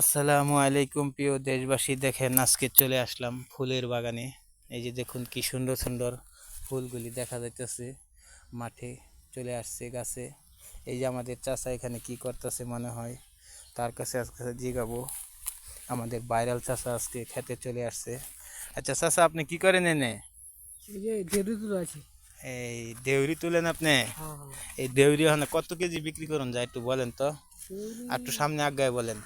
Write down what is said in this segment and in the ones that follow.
আসসালামু আলাইকুম প্রিয় দেশবাসী দেখেন আজকে চলে আসলাম ফুলের বাগানে। এই যে দেখুন কি সুন্দর সুন্দর ফুলগুলি দেখা যাইতেছে। মাঠে চলে আসছে গাছে। এই যে আমাদের চাচা এখানে কি করতেছে মনে হয় তার কাছে আজকে জিগাবো। আমাদের ভাইরাল চাচা আজকে খেতে চলে আসছে। আচ্ছা চাচা আপনি কি করেন এনে? এই দেউরি তুলেন আপনি? হ্যাঁ হ্যাঁ। এই দেউরি ওখানে কত কেজি বিক্রি করুন যায় একটু বলেন তো। আর একটু সামনে আগায় বলেন।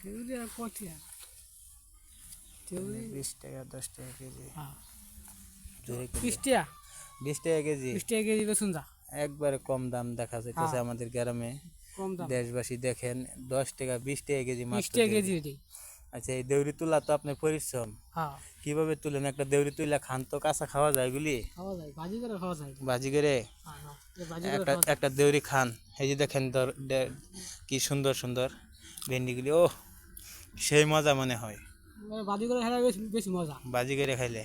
আর পটিয়া দেউরি বিশ টাকা দশ টাকা কেজি। হ্যাঁ। বিশ টাকা? বিশ টাকা কেজি। বিশ টাকা কেজি বেসুন যা। একবারে কম দাম দেখা যাইতেছে হ্যাঁ। আমাদের গ্রামে। কম দাম। দেশবাসী দেখেন দশ টাকা বিশ টাকা কেজি বিশ টাকা কেজি আচ্ছা এই দেউরি তুলা তো আপনার পরিশ্রম। হ্যাঁ। কীভাবে তুলেন? একটা দেউরি তুলা খান তো কাঁচা খাওয়া যায় এগুলি খাওয়া যায় ভাজি করে খাওয়া যায়। বাজি ভাজি করে একটা একটা দেউরি খান। এই যে দেখেন কি সুন্দর সুন্দর ভেন্ডিগুলি। ও সেই মজা মনে হয়। ভাজি করে খেলে বেশি বেশি মজা। বাজি করে খাইলে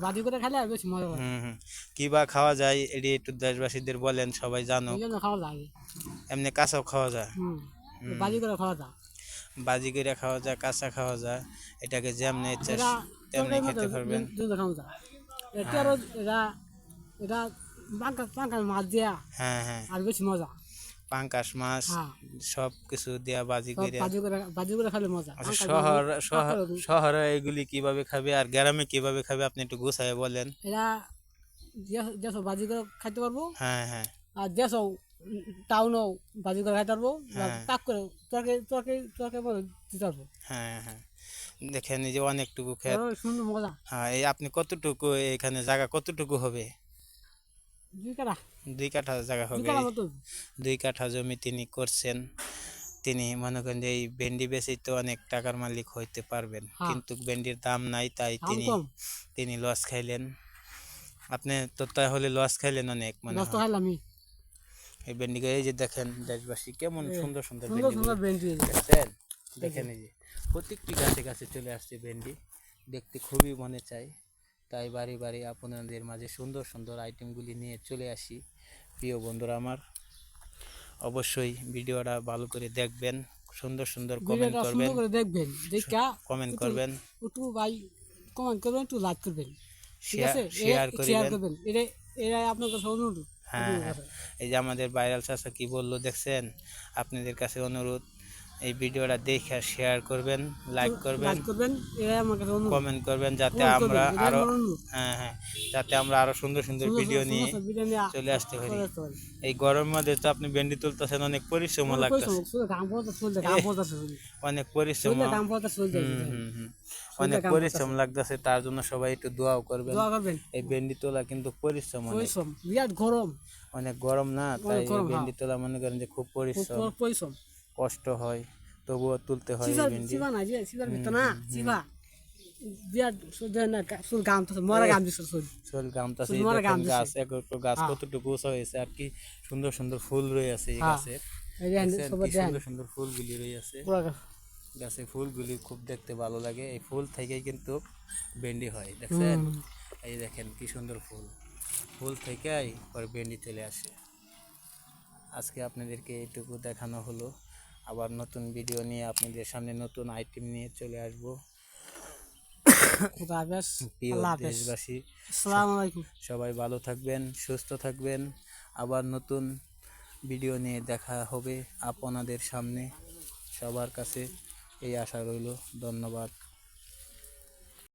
হ্যাঁ করে খেলে বেশি মজা হুম খাওয়া যায় এটি একটু দেশবাসীদের বলেন সবাই জানো খাওয়া যায়। এমনি কাঁচাও খাওয়া যায়। হুম এই করে খাওয়া যায়। বাজি করে খাওয়া যায় কাঁচা খাওয়া যায়। এটাকে যেমনি ইচ্ছা তেমনি খেতে পারবেন। এটা এটা পাঙ্কা মাছ দেয়া হ্যাঁ হ্যাঁ। আর বেশি মজা। পাঙ্কাশ মাছ হ্যাঁ। সব কিছু দেয়া বাজি করে করে। ভাজি করে খেলে মজা। আচ্ছা শহর শহর এগুলি কীভাবে খাবে আর গ্রামে কীভাবে খাবে আপনি একটু গুছায় বলেন। এরা যে- যেসব বাজি করে খাইতে পারব হ্যাঁ হ্যাঁ। আর যেসব টাউনও বাজি করে খাইতে পারব হ্যাঁ। করে তরকারি তরকারি তরকারি করে দিতে পারব। হ্যাঁ হ্যাঁ। দেখেন এই যে অনেকটুকু আরও সুন্দর মজা। হ্যাঁ এই আপনি কতটুকু এখানে জায়গা কতটুকু হবে? দুই কাঠা? জায়গা দুই হবে দুই কাঠা জমি তিনি করছেন। তিনি মনে করেন যে এই ভেন্ডি বেচেই তো অনেক টাকার মালিক হইতে পারবেন। হ্যাঁ। কিন্তু ভেন্ডির দাম নাই তাই তিনি তিনি লস খাইলেন। আপনি তো তাহলে লস খাইলেন অনেক মানে এই ভেন্ডি এই যে দেখেন দেশবাসী কেমন সুন্দর সুন্দর ভেন্ডি দেখছেন দেখেন। এই যে। প্রত্যেকটি গাছে গাছে চলে আসছে ভেন্ডি। দেখতে খুবই মনে চাই তাই বাড়ি বাড়ি আপনাদের মাঝে সুন্দর সুন্দর আইটেমগুলি নিয়ে চলে আসি। প্রিয় বন্ধুরা আমার অবশ্যই ভিডিওটা ভালো করে দেখবেন সুন্দর সুন্দর কমেন্ট করবেন। দেখবেন কমেন্ট করবেন। একটু ভাই কমেন্ট করবেন একটু লাইক করবেন ঠিক শেয়ার আছে? শেয়ার শেয়ার করবেন এটা এটা আপনার কাছে অনুরোধ। হ্যাঁ হ্যাঁ। এই যে আমাদের ভাইরাল চাচা কি বলল দেখছেন? আপনাদের কাছে অনুরোধ। এই ভিডিওটা দেখে শেয়ার করবেন লাইক করবেন কমেন্ট করবেন যাতে আমরা আরও হ্যাঁ হ্যাঁ যাতে আমরা আরও সুন্দর সুন্দর ভিডিও নিয়ে চলে আসতে পারি। এই গরমের মধ্যে তো আপনি ভেন্ডি তুলতেছেন অনেক পরিশ্রম লাগতেছে। অনেক পরিশ্রম। অনেক পরিশ্রম লাগতেছে তার জন্য সবাই একটু দোয়াও করবেন। এই ভেন্ডি তোলা কিন্তু পরিশ্রম বিরাট গরম, অনেক গরম না তাই এই হ্যাঁ। ভেন্ডি তোলা মনে করেন যে খুব খুব পরিশ্রম। পরিশ্রম। কষ্ট হয় তবুও তুলতে হয় ভেন্ডি। হয়। গাছ। কতটুকু হয়েছে আর কি সুন্দর সুন্দর ফুল রয়ে আছে এই হ্যাঁ। গাছের। দেখছেন সবার কি দেখেন, সুন্দর সুন্দর ফুলগুলি রয়ে আছে। গাছে। ফুলগুলি খুব দেখতে ভালো লাগে এই ফুল থেকেই কিন্তু ভেন্ডি হয় দেখছেন? এই দেখেন কি সুন্দর ফুল। ফুল থেকেই পরে ভেন্ডি চলে আসে। আজকে আপনাদেরকে এইটুকু দেখানো হলো। আবার নতুন ভিডিও নিয়ে আপনাদের সামনে নতুন আইটেম নিয়ে চলে আসব। প্রিয় দেশবাসী সবাই ভালো থাকবেন সুস্থ থাকবেন। আবার নতুন ভিডিও নিয়ে দেখা হবে আপনাদের সামনে। সবার কাছে এই আশা রইল ধন্যবাদ।